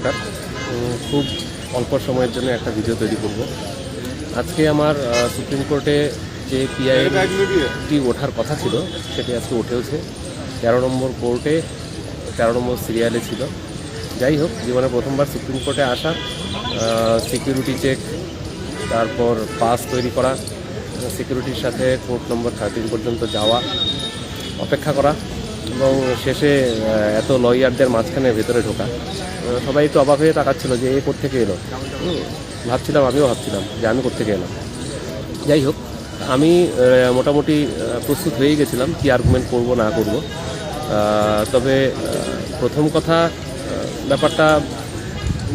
নমস্কার। খুব অল্প সময়ের জন্য একটা ভিডিও তৈরি করব। আজকে আমার সুপ্রিম কোর্টে যে পিআইটি ওঠার কথা ছিল, সেটি আজকে উঠেওছে। তেরো নম্বর কোর্টে, তেরো নম্বর সিরিয়ালে ছিল। যাই হোক, জীবনে প্রথমবার সুপ্রিম কোর্টে আসা সিকিউরিটি চেক তারপর পাস তৈরি করা সিকিউরিটির সাথে কোর্ট নম্বর থার্টিন পর্যন্ত যাওয়া, অপেক্ষা করা। এবং শেষে এত লয়ারদের মাঝখানে ভেতরে ঢোকা। সবাই একটু অবাক হয়ে তাকাচ্ছিল যে এ থেকে এলো। ভাবছিলাম, আমিও ভাবছিলাম যে আমি থেকে এলাম। যাই হোক, আমি মোটামুটি প্রস্তুত হয়ে গেছিলাম কি আর্গুমেন্ট করব, না করব। তবে প্রথম কথা ব্যাপারটা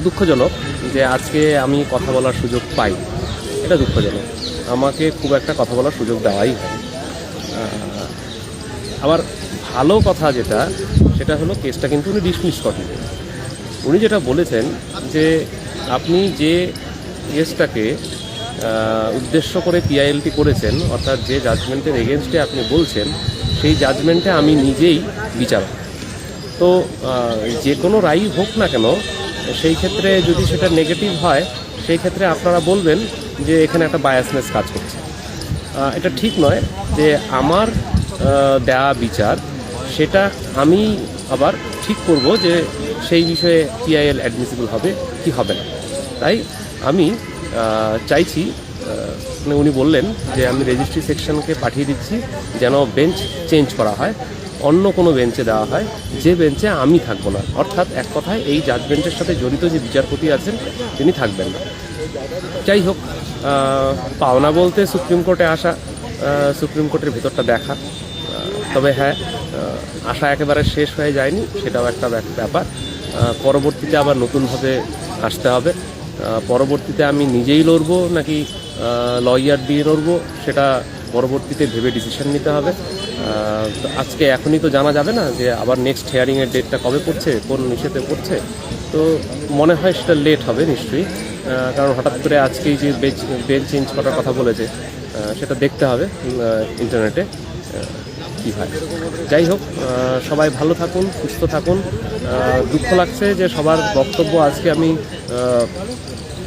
দুঃখজনক যে আজকে আমি কথা বলার সুযোগ পাই। এটা দুঃখজনক। আমাকে খুব একটা কথা বলার সুযোগ দেওয়াই হয় আবার ভালো কথা যেটা, সেটা হলো কেসটা কিন্তু উনি ডিসমিস করেন উনি যেটা বলেছেন যে আপনি যে কেসটাকে উদ্দেশ্য করে পিআইএলটি করেছেন, অর্থাৎ যে জাজমেন্টের এগেনস্টে আপনি বলছেন, সেই জাজমেন্টে আমি নিজেই বিচারক তো যে কোনো রায়ই হোক না কেন, সেই ক্ষেত্রে যদি সেটা নেগেটিভ হয়, সেই ক্ষেত্রে আপনারা বলবেন যে এখানে একটা বায়াসনেস কাজ করছে। এটা ঠিক নয় যে আমার দেওয়া বিচার সেটা আমি আবার ঠিক করব যে সেই বিষয়ে পিআইএল অ্যাডমিসিবল হবে কি হবে না। তাই আমি চাইছি মানে উনি বললেন যে আমি রেজিস্ট্রি সেকশনকে পাঠিয়ে দিচ্ছি যেন বেঞ্চ চেঞ্জ করা হয়, অন্য কোনো বেঞ্চে দেওয়া হয়, যে বেঞ্চে আমি থাকব না। অর্থাৎ এক কথায় এই জাজমেন্টের সাথে জড়িত যে বিচারপতি আছেন, তিনি থাকবেন না। যাই হোক পাওনা বলতে সুপ্রিম কোর্টে আসা সুপ্রিম কোর্টের ভেতরটা দেখা। তবে হ্যাঁ আশা একেবারে শেষ হয়ে যায়নি, সেটাও একটা ব্যাপ- ব্যাপার। পরবর্তীতে আবার নতুনভাবে আসতে হবে। পরবর্তীতে আমি নিজেই লড়ব নাকি লয়ার দিয়ে লড়ব, সেটা পরবর্তীতে ভেবে ডিসিশন নিতে হবে। আজকে এখনই তো জানা যাবে না যে আবার নেক্সট হেয়ারিংয়ের ডেটটা কবে পড়ছে, কোন নিষেধে পড়ছে। তো মনে হয় সেটা লেট হবে নিশ্চয়ই। কারণ হঠাৎ করে আজকেই যে বেঞ্চ বেঞ্চ চেঞ্জ করার কথা বলেছে সেটা দেখতে হবে ইন্টারনেটে কী হয়? যাই হোক সবাই ভালো থাকুন, সুস্থ থাকুন। দুঃখ লাগছে যে সবার বক্তব্য আজকে আমি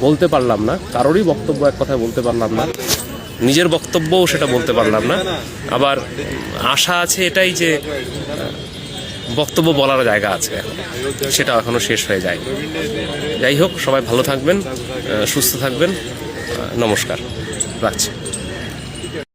বলতে পারলাম না। কারোরই বক্তব্য এক কথায় বলতে পারলাম না। নিজের বক্তব্যও সেটা বলতে পারলাম না। আবার আশা আছে এটাই যে বক্তব্য বলার জায়গা আছে সেটা এখনও শেষ হয়ে যায় যাই হোক, সবাই ভালো থাকবেন সুস্থ থাকবেন। নমস্কার। রাখছি।